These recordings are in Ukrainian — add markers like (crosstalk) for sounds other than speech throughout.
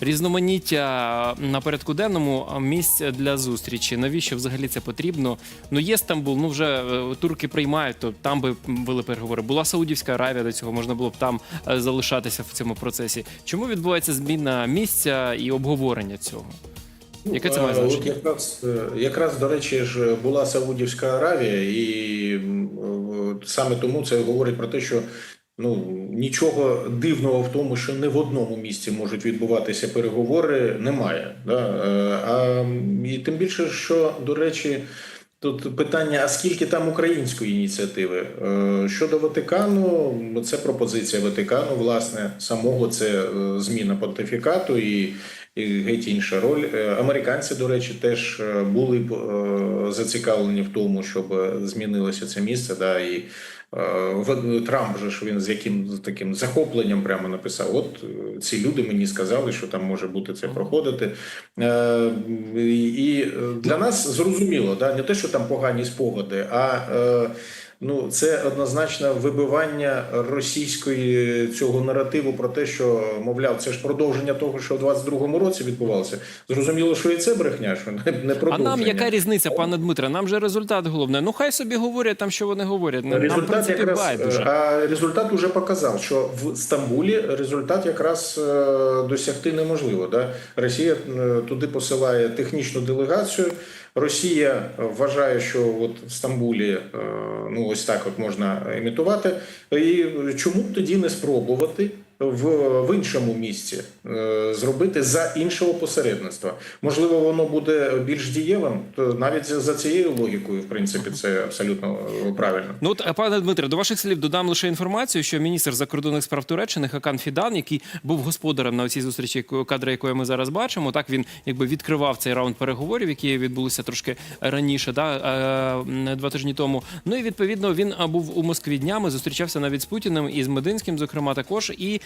Різноманіття на порядку денному місць для зустрічі. Навіщо взагалі це потрібно? Ну є Стамбул, ну вже е, турки приймають, то там би вели переговори. Була Саудівська Аравія до цього, можна було б там е, залишатися в цьому процесі. Чому відбувається зміна місця і обговорення цього? Яке це має Ну, Е, значення? От якраз, якраз, до речі, ж була Саудівська Аравія, і саме тому це говорить про те, що ну нічого дивного в тому, що не в одному місці можуть відбуватися переговори, немає. Да? Е, А і тим більше, що до речі. Тут питання: а скільки там української ініціативи? Е, Щодо Ватикану, це пропозиція Ватикану, власне, самого це е, зміна понтифікату і, і геть інша роль. Американці, до речі, теж були б зацікавлені в тому, щоб змінилося це місце. Да, і Трамп же ж він з яким таким захопленням прямо написав: От е, ці люди мені сказали, що там може бути це проходити. Е, І е, для нас зрозуміло, да, не те, що там погані спогади, а е, ну, це однозначно вибивання російської цього наративу про те, що мовляв, це ж продовження того, що в 22-му році відбувалося. Зрозуміло, що і це брехня, що не- не А нам яка різниця, пане Дмитре? Нам же результат головне. Ну хай собі говорять там, що вони говорять. Нам, нам в Результат принципі якраз байдуже. а результат уже показав, що в Стамбулі результат якраз е, досягти неможливо. Да? Росія е, туди посилає технічну делегацію. Росія вважає, що от в Стамбулі е, ну ось так от можна імітувати. І чому тоді не спробувати? В, в іншому місці е, зробити за іншого посередництва. Можливо, воно буде більш дієвим. То навіть за цією логікою, в принципі, це абсолютно е, правильно. Ну от, пане Дмитре, до ваших слів додам лише інформацію, що міністр закордонних справ Туреччини Хакан Фідан, який був господарем на цій зустрічі, кадри якої ми зараз бачимо, так він якби відкривав цей раунд переговорів, які відбулися трошки раніше, да, е, два тижні тому. Ну і відповідно він був у Москві днями, зустрічався навіть з Путіним і з Мединським, зокрема, також, і е,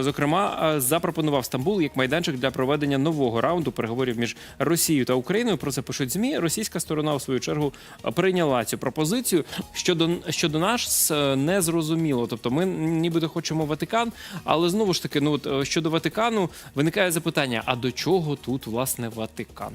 зокрема е, запропонував Стамбул як майданчик для проведення нового раунду переговорів між Росією та Україною. Про це пишуть змі. Російська сторона у свою чергу прийняла цю пропозицію. Щодо щодо нас е, не зрозуміло. Тобто, ми нібито хочемо Ватикан, але знову ж таки, ну от е, щодо Ватикану виникає запитання: а до чого тут власне Ватикан?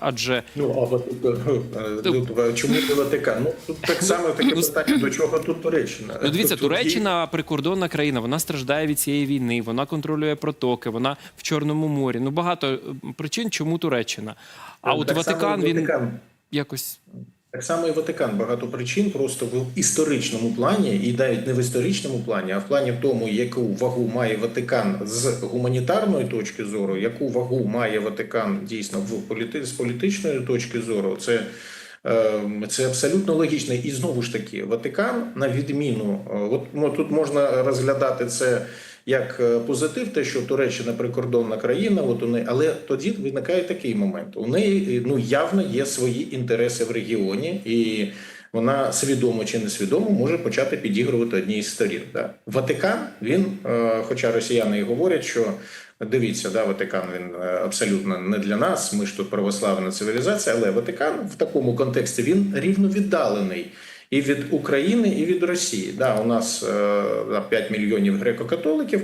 Адже Ну, а от, е, тут, е, чому не Ватикан? Ну, тут так само таке питання, до чого тут Туреччина? Ну, дивіться, Тут є- Туреччина прикордонна країна, вона страждає від цієї війни, вона контролює протоки, вона в Чорному морі. Ну багато е, причин, чому Туреччина. А от Так само Ватикан він якось Так само і Ватикан багато причин просто в історичному плані, і навіть не в історичному плані, а в плані тому, яку вагу має Ватикан з гуманітарної точки зору, яку вагу має Ватикан дійсно в політи... з політичної точки зору. Це е, це абсолютно логічно. І знову ж таки, Ватикан, на відміну, е, от ну, тут можна розглядати це як е, позитив, те, що Туреччина прикордонна країна, от у неї, але тоді виникає такий момент. У неї ну явно є свої інтереси в регіоні, і вона свідомо чи несвідомо може почати підігрувати одній з сторін. Да. Ватикан він, е, хоча росіяни і говорять, що дивіться, да, Ватикан він е, абсолютно не для нас. Ми ж тут православна цивілізація, але Ватикан в такому контексті він рівно віддалений. І від України, і від Росії. Да, у нас е, 5 мільйонів греко-католиків,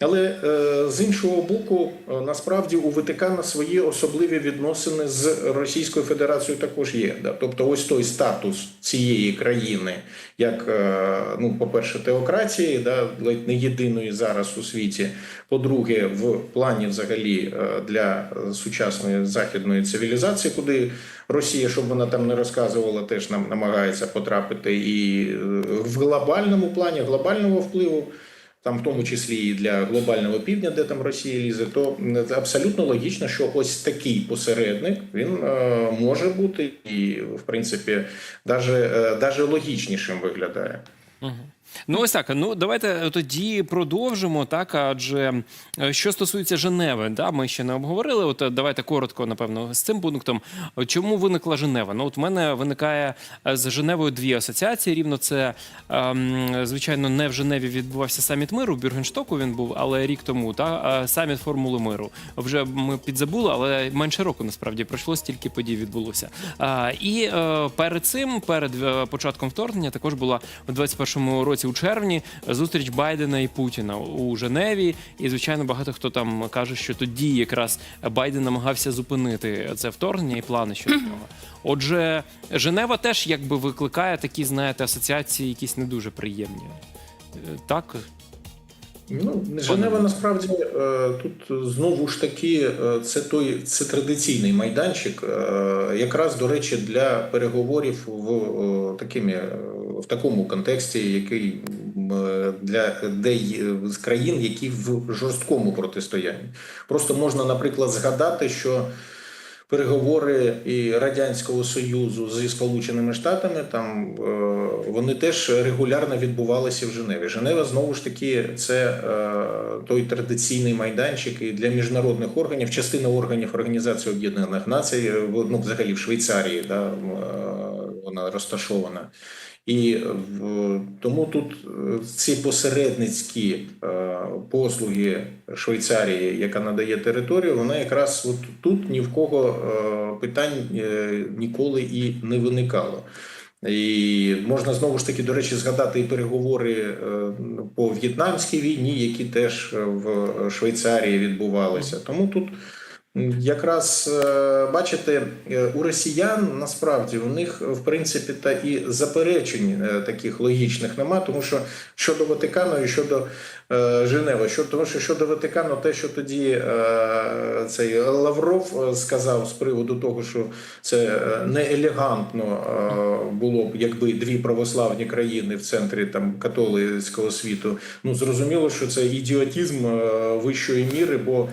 але е, з іншого боку, е, насправді у Ватикана свої особливі відносини з Російською Федерацією також є. Да? Тобто, ось той статус цієї країни, як, е, ну, по-перше, теократії, да, ледь не єдиної зараз у світі. По-друге, в плані взагалі для сучасної західної цивілізації, куди Росія, щоб вона там не розказувала, теж нам намагається потрапити і в глобальному плані глобального впливу там в тому числі і для глобального півдня, де там Росія лізе, то абсолютно логічно, що ось такий посередник він е, може бути і, в принципі, даже, е, даже логічнішим виглядає. Ну, ось так. Ну, давайте тоді продовжимо. Так, адже е, що стосується Женеви, да, ми ще не обговорили. От е, давайте коротко, напевно, з цим пунктом. Чому виникла Женева? Ну, от в мене виникає е, з Женевою дві асоціації. Рівно це, ем, звичайно, не в Женеві відбувався саміт миру. В Бюргенштоку він був, але рік тому. Та е, саміт формули миру. Вже ми підзабули, але менше року насправді пройшло стільки подій відбулося. А, і е, перед цим, перед е, початком вторгнення, також була у 21-му році у червні зустріч Байдена і Путіна у Женеві. І звичайно, багато хто там каже, що тоді якраз Байден намагався зупинити це вторгнення і плани щодо (clears throat) нього. Отже, Женева теж якби викликає такі, знаєте, асоціації, якісь не дуже приємні. Е, Так, Ну, Женева насправді е, тут знову ж таки е, це той це традиційний майданчик, якраз до речі, для переговорів в такими в такому контексті, який для де з країн, які в жорсткому протистоянні. Просто можна, наприклад, згадати, що переговори і радянського союзу зі сполученими штатами там е, вони теж регулярно відбувалися в Женеві. Женева знову ж таки це е, той традиційний майданчик і для міжнародних органів, частина органів Організації Об'єднаних Націй, ну взагалі в Швейцарії, да, е, вона розташована. І е, тому тут е, ці посередницькі е, послуги Швейцарії, яка надає територію, вона якраз от тут ні в кого питань ніколи і не виникало. І можна знову ж таки, до речі, згадати і переговори по в'єтнамській війні, які теж в Швейцарії відбувалися. Тому тут якраз е, бачите, е, у росіян насправді у них в принципі та і заперечень е, таких логічних нема, тому що щодо Ватикану і щодо е, Женеви, що тому, що щодо Ватикану, те, що тоді е, цей Лавров е, сказав з приводу того, що це не елегантно було б, якби дві православні країни в центрі там католицького світу. Ну зрозуміло, що це ідіотізм вищої міри, бо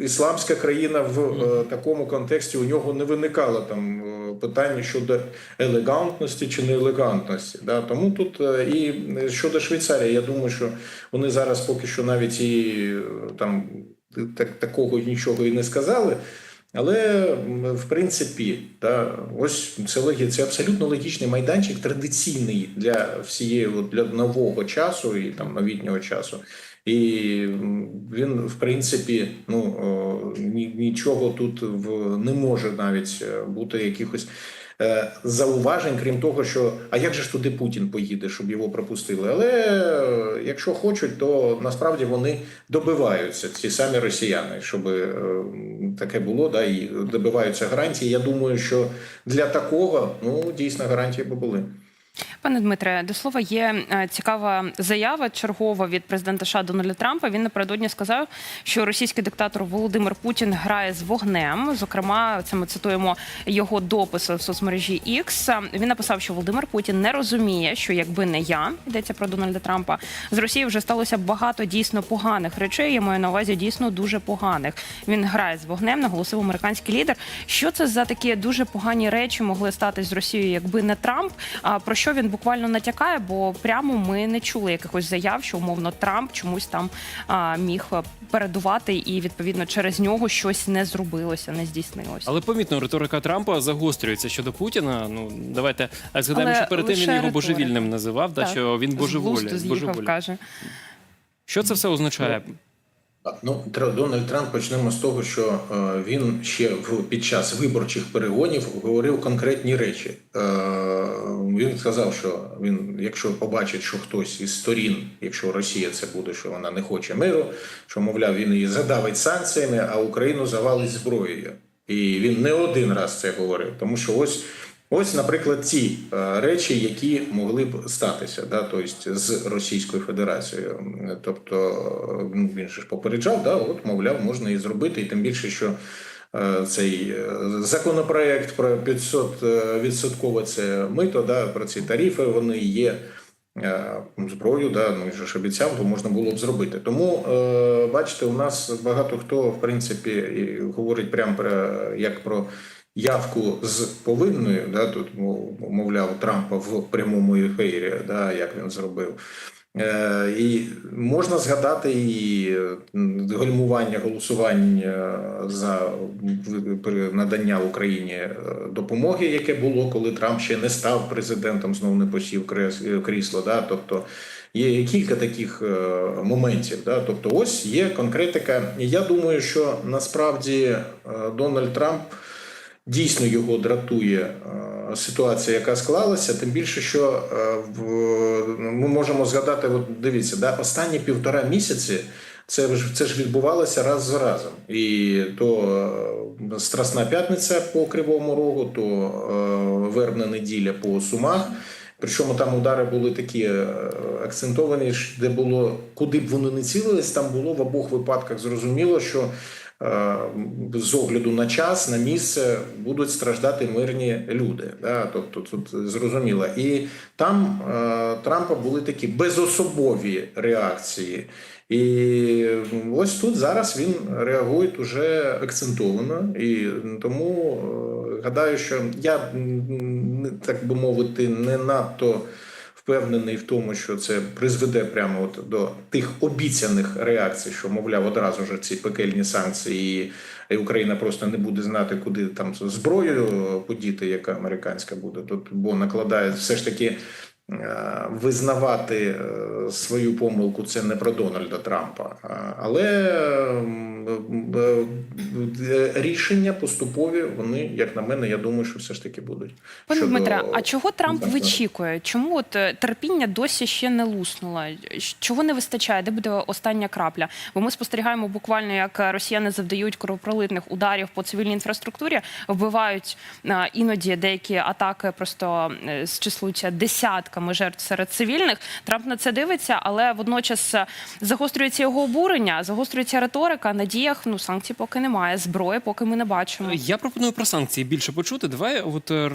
ісламська країна в такому контексті у нього не виникало там питання щодо елегантності чи неелегантності. Да? Тому тут е, і щодо Швейцарії, я думаю, що вони зараз поки що навіть і е, там так, такого нічого і не сказали. Але в принципі, та ось це логі- це абсолютно логічний майданчик, традиційний для всієї для нового часу і там новітнього часу. І він, в принципі, ну ні, нічого тут в не може навіть е, бути якихось е, зауважень, крім того, що а як же ж туди Путін поїде, щоб його пропустили? Але е, якщо хочуть, то насправді вони добиваються ці самі росіяни, щоб таке було, да, і добиваються гарантії. Я думаю, що для такого ну дійсно гарантії би були. Пане Дмитре, до слова, є е, цікава заява чергова від президента США Дональда Трампа. Він напередодні сказав, що російський диктатор Володимир Путін грає з вогнем. Зокрема, це ми цитуємо його дописи в соцмережі X. Він написав, що Володимир Путін не розуміє, що якби не я йдеться про Дональда Трампа, з Росії вже сталося багато дійсно поганих речей. Я маю на увазі дійсно дуже поганих. Він грає з вогнем, наголосив американський лідер. Що це за такі дуже погані речі могли статись з Росією, якби не Трамп? А про що він буквально натякає? Бо прямо ми не чули якихось заяв, що умовно Трамп чомусь там а, міг передувати, і відповідно через нього щось не зробилося, не здійснилося. але помітно, риторика Трампа загострюється щодо Путіна. Ну давайте а згадаємо, Але що перед тим він його риторика. божевільним називав, да, Так. що він божеволі. з'їхав, божеволі. каже. Що це все означає? Ну, Дональд Трамп почнемо з того, що е, він ще в під час виборчих перегонів говорив конкретні речі. Е, він сказав, що він, якщо побачить, що хтось із сторін, якщо Росія це буде, що вона не хоче миру, що мовляв, він її задавить санкціями, а Україну завалить зброєю. І він не один раз це говорив, тому що ось. Ось, наприклад, ті е, речі, які могли б статися, да, тобто з Російською Федерацією. Тобто ну, він ж попереджав, да, от, мовляв, можна і зробити, і тим більше, що е, цей е, законопроект про 500 е, відсоткове це мито, да, про ці тарифи, вони є. Зброю, да, ну він ж обіцяв, то можна було б зробити. Тому бачите, у нас багато хто в принципі говорить прямо про як про явку з повинною, да, тут мов- мовляв Трампа в прямому ефірі, да, як він зробив. Е, і можна згадати і гальмування голосування за надання Україні е, допомоги, яке було, коли Трамп ще не став президентом, знову не посів крісло. Да, тобто є кілька таких е, моментів. Да, тобто, ось є конкретика. І я думаю, що насправді е, Дональд Трамп дійсно його дратує е, ситуація, яка склалася. Тим більше, що е, ми можемо згадати, от дивіться, да, останні півтора місяці. Це ж це ж відбувалося раз за разом, і то е, Страсна п'ятниця по Кривому Рогу, то е, Вербна неділя по Сумах. Причому там удари були такі акцентовані, де було куди б вони не цілились, там було в обох випадках зрозуміло, що з огляду на час, на місце будуть страждати мирні люди. Да? Тобто тут зрозуміло. І там е, Трампа були такі безособові реакції. І ось тут зараз він реагує уже акцентовано, і тому е, гадаю, що я так би мовити не надто впевнений в тому, що це призведе прямо от до тих обіцяних реакцій, що мовляв одразу ж ці пекельні санкції, і Україна просто не буде знати, куди там зброю подіти, яка американська буде. Тут бо накладає все ж таки. Е, Визнавати е, свою помилку це не про Дональда Трампа, але е, рішення поступові вони, як на мене, я думаю, що все ж таки будуть. Пане Щодо- Дмитре, а чого Трамп Так, вичікує? Чому от терпіння досі ще не луснуло? Чого не вистачає? Де буде остання крапля? Бо ми спостерігаємо буквально, як росіяни завдають кровопролитних ударів по цивільній інфраструктурі, вбивають іноді деякі атаки просто е, зчислуються десятками жертв серед цивільних. Трамп на це дивиться, але водночас е, загострюється його обурення, загострюється риторика. На діях ну санкцій поки немає, зброї поки ми не бачимо. Я пропоную про санкції більше почути. Давай от е,